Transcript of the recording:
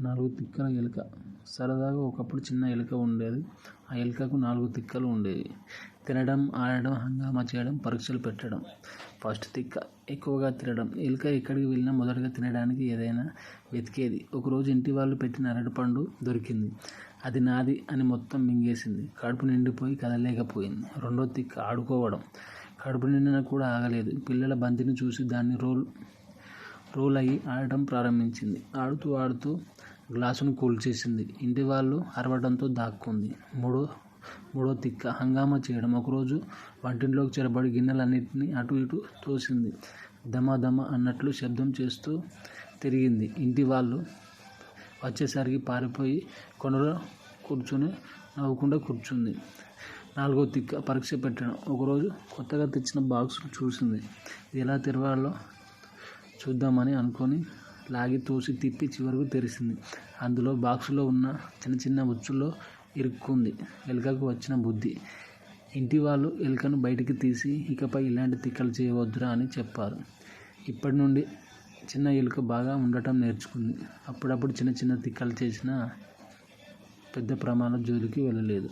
నాలుగు తిక్కల ఎలుక. సరదాగా ఒకప్పుడు చిన్న ఎలుక ఉండేది. ఆ ఎలుకకు నాలుగు తిక్కలు ఉండేవి. తినడం ఆడడం హంగామా చేయడం పరీక్షలు పెట్టడం. ఫస్ట్ తిక్క ఎక్కువగా తినడం. ఎలుక ఎక్కడికి వెళ్ళినా మొదటగా తినడానికి ఏదైనా వెతికేది. ఒకరోజు ఇంటి వాళ్ళు పెట్టిన అరటిపండు దొరికింది. అది నాది అని మొత్తం మింగేసింది. కడుపు నిండిపోయి కదలేకపోయింది రెండో తిక్క ఆడుకోవడం. కడుపు నిండినా కూడా ఆగలేదు. పిల్లల బంతిని చూసి దాన్ని రోల్ రోల్ అయ్యి ఆడటం ప్రారంభించింది. ఆడుతూ ఆడుతూ గ్లాసును కూల్చేసింది ఇంటి వాళ్ళు అరవడంతో దాక్కుంది. మూడో మూడో తిక్క హంగామా చేయడం. ఒకరోజు వంటింట్లోకి చెరబడి గిన్నెలన్నింటినీ అటు ఇటు తోసింది. దమ అన్నట్లు శబ్దం చేస్తూ తిరిగింది. ఇంటి వాళ్ళు వచ్చేసరికి పారిపోయి కొనలో కూర్చుని నవ్వకుండా కూర్చుంది. నాలుగో తిక్క పరీక్ష పెట్టడం. ఒకరోజు కొత్తగా తెచ్చిన బాక్స్ చూసింది. ఎలా తెరవాలో చూద్దామని అనుకొని లాగి తోసి తిప్పి చివరకు తెరిసింది. అందులో బాక్సులో ఉన్న చిన్న చిన్న ఉచ్చుల్లో ఇరుక్కుంది. ఎలుకకు వచ్చిన బుద్ధి. ఇంటి వాళ్ళు ఎలుకను బయటికి తీసి ఇకపై ఇలాంటి తిక్కలు చేయవద్దురా అని చెప్పారు. ఇప్పటి నుండి చిన్న ఎలుక బాగా ఉండటం నేర్చుకుంది. అప్పుడప్పుడు చిన్న చిన్న తిక్కలు చేసిన పెద్ద ప్రమాణ జోలికి వెళ్ళలేదు.